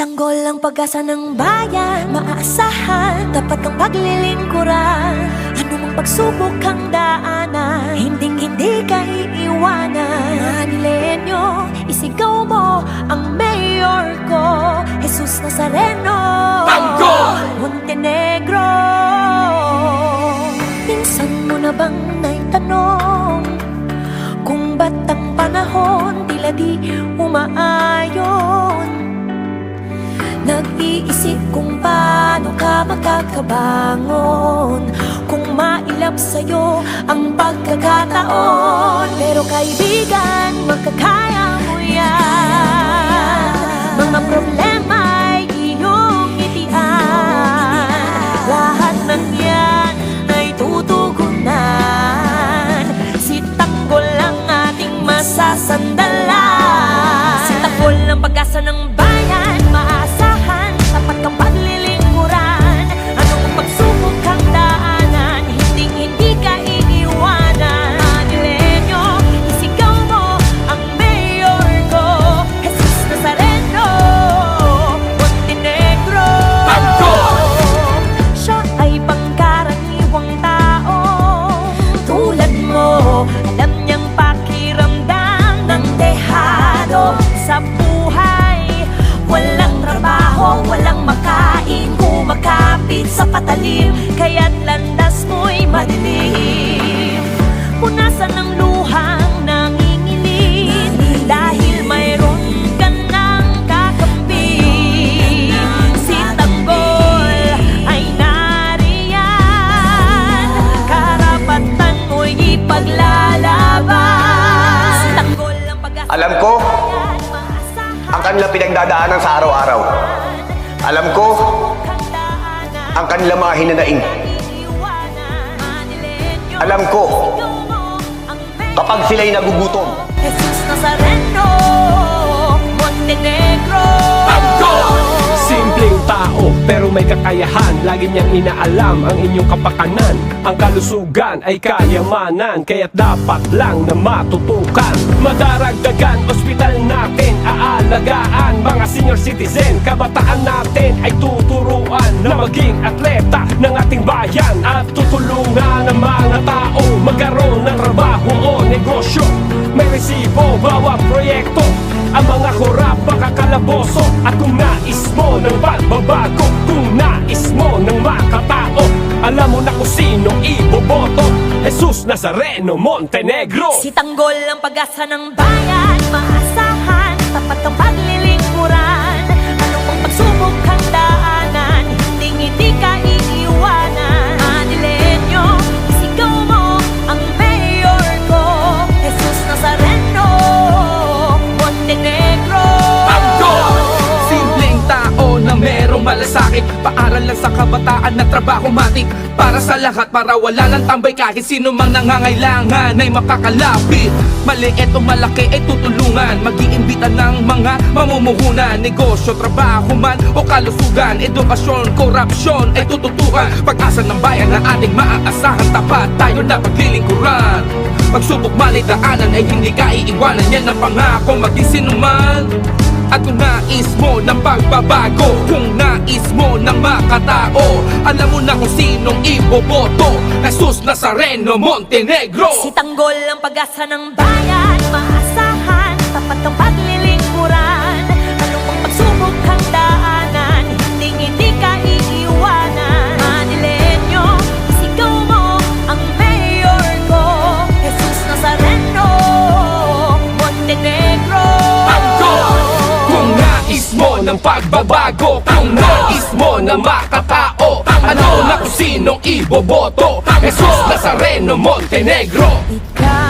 Tanggol ang pag-asa ng bayan Maaasahan, dapat kang paglilingkuran Ano mang pagsubok kang daanan Hinding hindi ka iiwanan. Manilenyo, isigaw mo ang mayor ko Jesus Nazareno. Tanggol! Montenegro. Minsan mo na bang naitanong Kung ba't ang panahon tila di umaayon Nag-iisip kung paano ka makakabangon Kung mailap sa'yo ang pagkakataon Pero kaibigan, makakaya mo Alam ko, ang kanila pinagdadaanan sa araw-araw. Alam ko, ang kanila mga hinanaing. Alam ko, kapag sila'y nagugutom, Jesus Nazareno, Montenegro Tanggol! Simpleng tao pero may kakayahan. Lagi niyang inaalam ang inyong kapakanan. Ang kalusugan ay kayamanan Kaya't dapat lang na matutukan. Madaragdagan, ospital natin Aalagaan, mga senior citizen Kabataan natin ay tuturuan Na maging atleta ng ating bayan. At tutulungan ang mga tao Magkaroon ng trabaho o negosyo. May resibo bawat proyekto. Ang mga korap makakalaboso At kung nais mo ng pagbabago. Kung nais mo ng makatao Alam mo na kung sino iboboto. Jesus Nazareno Montenegro. Si Tanggol ang pag-asa ng bayan. Maasahan, merong malasakit Paaral lang sa kabataan na trabaho matik. Para sa lahat, para wala lang tambay Kahit sino mang nangangailangan ay makakalapit. Maliit o malaki ay tutulungan. Mag-iimbita ng mga mamumuhunan. Negosyo, trabaho man o kalusugan Edukasyon, korupsyon ay tututukan. Pag-asa ng bayan na ating maaasahan Tapat tayo na paglilingkuran. Pagsubok malidaanan ay hindi ka iiwanan. Yan ang pangako maging sino man at kung nais mo ng pagbabago Kung nais mo ng makatao Alam mo na kung sinong iboboto. Jesus Nazareno Montenegro. Si Tanggol ang pag-asa ng bayan Maasahan, tapat kang ng pagbabago. Kung nais mo na makatao. Ano na kung sinong iboboto? Jesus Nazareno Montenegro. Ikaw